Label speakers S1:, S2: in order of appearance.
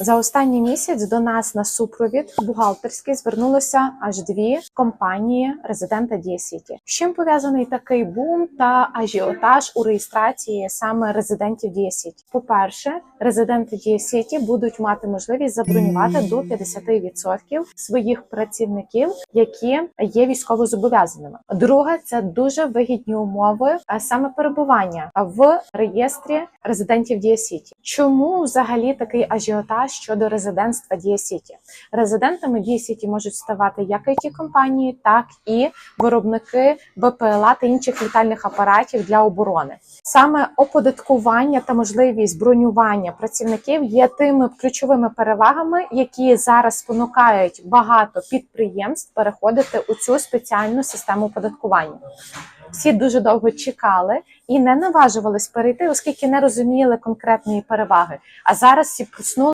S1: За останній місяць до нас на супровід бухгалтерський звернулося аж дві компанії резидента Дія Сіті. З чим пов'язаний такий бум та ажіотаж у реєстрації саме резидентів Дія Сіті? По-перше, резиденти Дія Сіті будуть мати можливість забронювати до 50% своїх працівників, які є військовозобов'язаними. Друге, це дуже вигідні умови саме перебування в реєстрі резидентів Дія Сіті. Чому взагалі такий ажіотаж щодо резидентства Дія Сіті? Резидентами Дія Сіті можуть ставати як it компанії, так і виробники БПЛА та інших літальних апаратів для оборони. Саме оподаткування та можливість бронювання працівників є тими ключовими перевагами, які зараз спонукають багато підприємств переходити у цю спеціальну систему оподаткування. Всі дуже довго чекали і не наважувались перейти, оскільки не розуміли конкретної переваги. А зараз всі проснули.